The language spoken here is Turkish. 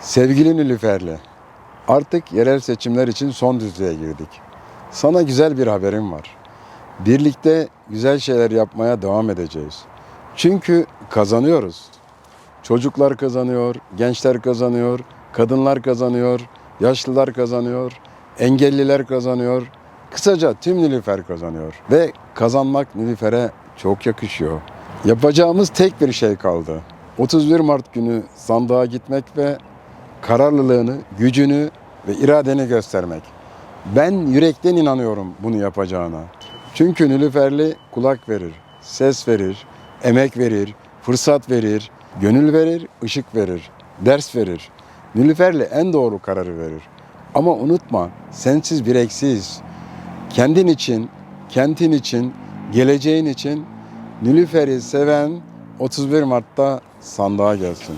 Sevgili Nilüferli, artık yerel seçimler için son düzlüğe girdik. Sana güzel bir haberim var. Birlikte güzel şeyler yapmaya devam edeceğiz. Çünkü kazanıyoruz. Çocuklar kazanıyor, gençler kazanıyor, kadınlar kazanıyor, yaşlılar kazanıyor, engelliler kazanıyor. Kısaca tüm Nilüfer kazanıyor ve kazanmak Nilüfer'e çok yakışıyor. Yapacağımız tek bir şey kaldı. 31 Mart günü sandığa gitmek ve kararlılığını, gücünü ve iradeni göstermek. Ben yürekten inanıyorum bunu yapacağına. Çünkü Nilüferli kulak verir, ses verir, emek verir, fırsat verir, gönül verir, ışık verir, ders verir. Nilüferli en doğru kararı verir. Ama unutma, sensiz bir eksiyiz. Kendin için, kentin için, geleceğin için Nilüfer'i seven 31 Mart'ta sandığa gelsin.